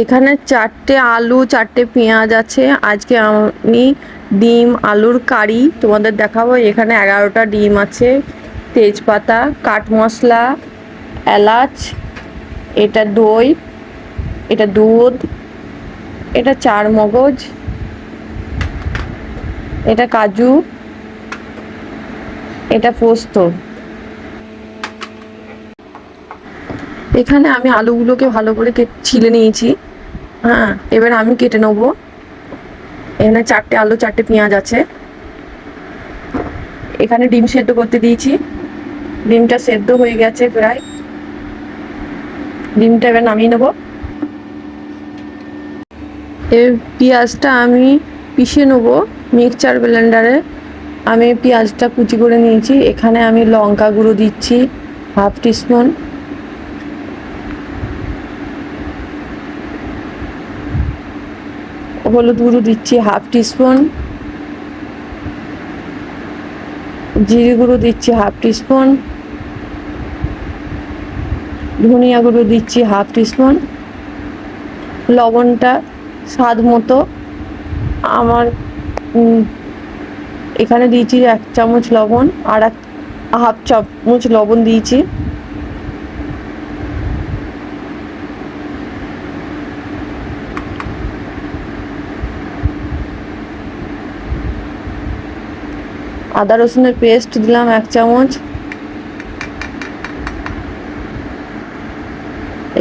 এখানে চারটে আলু, চারটে পেঁয়াজ আছে। আজকে আমি ডিম, আলুর কারি তোমাদের দেখাবো। এখানে এগারোটা ডিম আছে, তেজপাতা, কাঠ মশলা, এলাচ, এটা দই, এটা দুধ, এটা চার মগজ, এটা কাজু, এটা পোস্ত। এখানে আমি আলুগুলোকে ভালো করে ছিলে নিয়েছি। হ্যাঁ এবার আমি কেটে নেব। এখানে চারটে আলু, চারটে পেঁয়াজ আছে। এখানে ডিম সেদ্ধ করতে দিয়েছি। ডিমটা সেদ্ধ হয়ে গেছে প্রায়। ডিমটা এবার নামিয়ে নেব। এবার পেঁয়াজটা আমি পিষে নেব মিক্সচার ব্লেন্ডারে। আমি পেঁয়াজটা কুচি করে নিয়েছি। এখানে আমি লঙ্কা গুঁড়ো দিচ্ছি, হাফ টিস্পুন হলুদ গুঁড়ো দিচ্ছি হাফ টিস্পুন জিরে গুঁড়ো দিচ্ছি হাফ টিস্পুন ধনিয়া গুঁড়ো দিচ্ছি হাফ টিস্পুন লবণটা স্বাদ মতো আমার এখানে দিয়েছি এক চামচ লবণ আর এক হাফ চামচ লবণ দিয়েছি। আদা রসুনের পেস্ট দিলাম এক চামচ।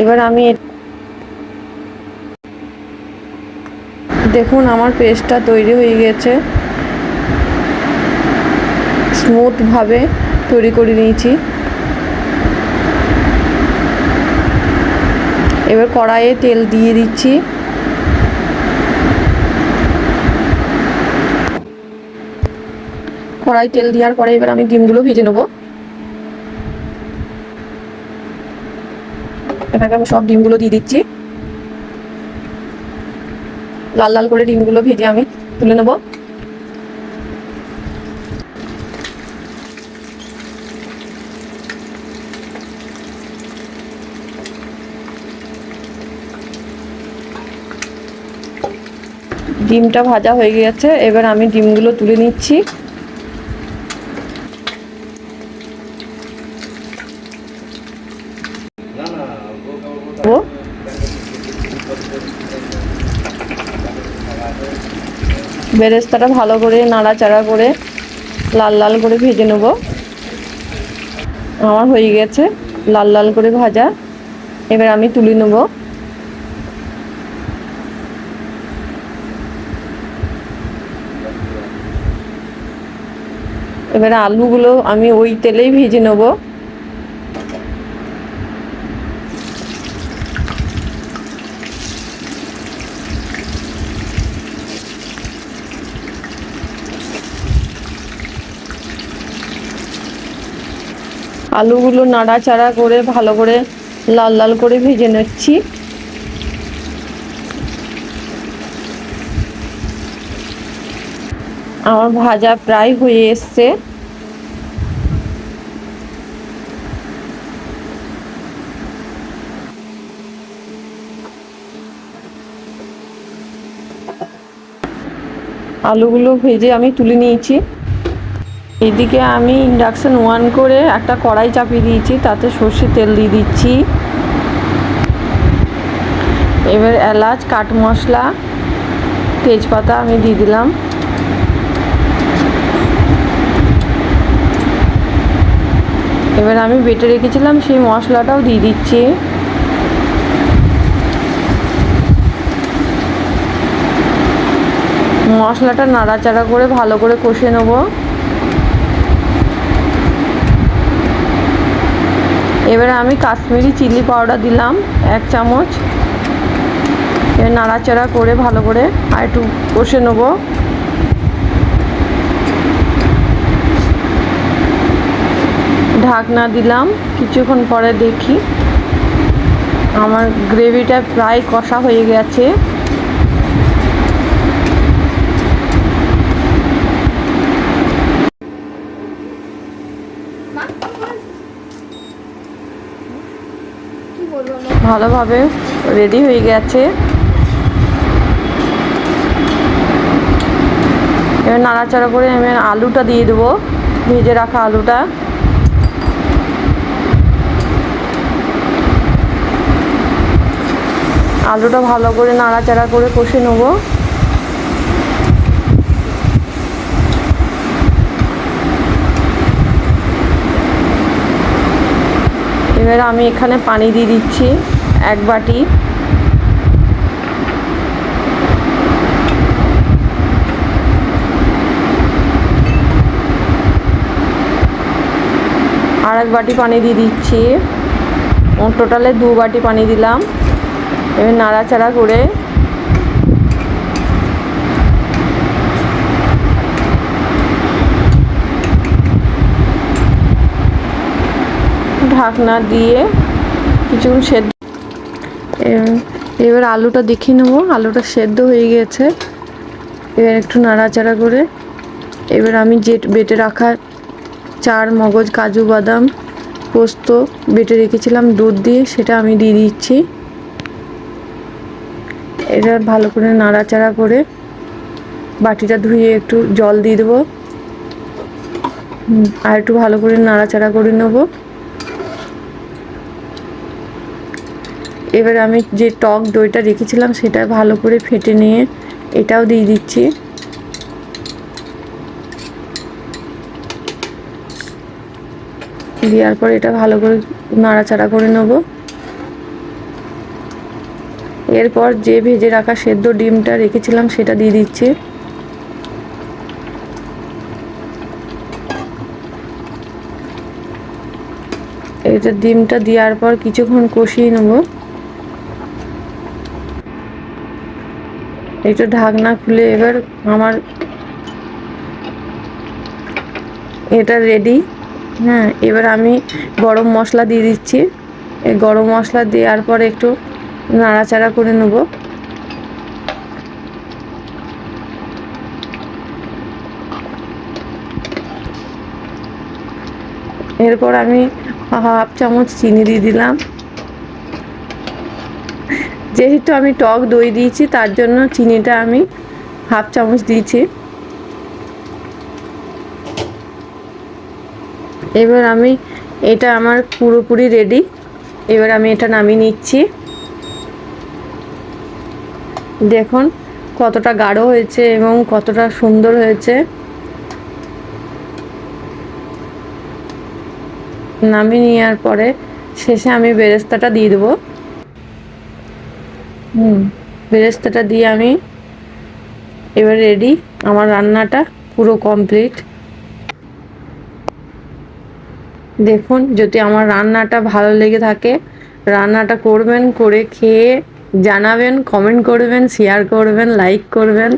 এবার আমি দেখুন, আমার পেস্টটা তৈরি হয়ে গেছে। স্মুথভাবে তৈরি করে নিয়েছি। এবার কড়াইয়ে তেল দিয়ে দিচ্ছি। কড়াই তেল দেওয়ার পরে এবার আমি ডিমগুলো ভেজে নেব। এটাকে আমি সব ডিমগুলো দিয়ে দিচ্ছি। লাল লাল করে ডিমগুলো ভেজে আমি তুলে নেব। ডিমটা ভাজা হয়ে গেছে এবার আমি ডিমগুলো তুলে নিচ্ছি। বেরেস্তাটা ভালো করে নাড়াচাড়া করে লাল লাল করে ভেজে নেব। আমার হয়ে গেছে লাল লাল করে ভাজা। এবার আমি তুলে নেব। এবারে আলুগুলো আমি ওই তেলেই ভেজে নেব। আলুগুলো নাড়াচাড়া করে ভালো করে লাল লাল করে ভেজে নিচ্ছি। আমার ভাজা প্রায় হয়ে এসছে। আলুগুলো ভেজে আমি তুলে নিয়েছি। এদিকে আমি ইন্ডাকশান ওয়ান করে একটা কড়াই চাপিয়ে দিয়েছি, তাতে সর্ষের তেল দিয়ে দিচ্ছি। এবার এলাচ কাট মশলা, তেজপাতা আমি দিয়ে দিলাম। এবার আমি বেটে রেখেছিলাম, সেই মশলাটাও দিয়ে দিচ্ছি। মশলাটা নাড়াচাড়া করে ভালো করে কষে নেব। এবারে আমি কাশ্মীরি চিলি পাউডার দিলাম, এক চামচ। এবার নাড়াচাড়া করে ভালো করে আর একটু কষে নেব। ঢাকনা দিলাম, কিছুক্ষণ পরে দেখি। আমার গ্রেভিটা প্রায় কষা হয়ে গেছে। ভালোভাবে রেডি হয়ে গেছে। এবার নাড়াচাড়া করে আমি আলুটা দিয়ে দেবো, ভেজে রাখা আলুটা। আলুটা ভালো করে নাড়াচাড়া করে কষে নেব। এবার আমি এখানে পানি দিয়ে দিচ্ছি এক বাটি। আর এক বাটি পানি দিয়ে দিচ্ছি। টোটালে দু বাটি পানি দিলাম। এবার নাড়াচাড়া করে ঢাকনা দিয়ে কিছুক্ষণ সেদ্ধ এবার আলুটা দেখিয়ে নেব। আলুটা সেদ্ধ হয়ে গেছে। এবার একটু নাড়াচাড়া করে। এবার আমি যে বেটে রাখা চার মগজ কাজু বাদাম পোস্ত বেটে রেখেছিলাম, দুধ দিয়ে সেটা আমি দিয়ে দিচ্ছি। এটা ভালো করে নাড়াচাড়া করে বাটিটা ধুয়ে একটু জল দিয়ে দেবো। আর একটু ভালো করে নাড়াচাড়া করে নেব। এবার আমি যে টক দইটা রেখেছিলাম সেটা ভালো করে ফেটে নিয়ে এটাও দিয়ে দিচ্ছি। দেওয়ার পর এটা ভালো করে নাড়াচাড়া করে নেব। এরপর যে ভেজে রাখা সেদ্ধ ডিমটা রেখেছিলাম সেটা দিয়ে দিচ্ছি। এটা ডিমটা দেওয়ার পর কিছুক্ষণ কষিয়ে নেব। একটু ঢাকনা খুলে এবার আমার এটা রেডি হ্যাঁ এবার আমি গরম মশলা দিয়ে দিচ্ছি। এই গরম মশলা দেওয়ার পর একটু নাড়াচাড়া করে নেব। এরপর আমি হাফ চামচ চিনি দিয়ে দিলাম। যেহেতু আমি টক দই দিয়েছি, তার জন্য চিনিটা আমি হাফ চামচ দিয়েছি। এবার আমি এটা আমার পুরোপুরি রেডি এবার আমি এটা নামিয়ে নিচ্ছি। দেখুন কতটা গাঢ় হয়েছে এবং কতটা সুন্দর হয়েছে। নামিয়ে নেওয়ার পরে শেষে আমি বেরেস্তাটা দিয়ে দেবো। হুম, বেরেস্তাটা দিয়ে আমি এবার রেডি আমার রান্নাটা পুরো কমপ্লিট দেখুন, যদি আমার রান্নাটা ভালো লেগে থাকে, রান্নাটা করবেন, করে খেয়ে জানাবেন কমেন্ট করবেন শেয়ার করবেন লাইক করবেন।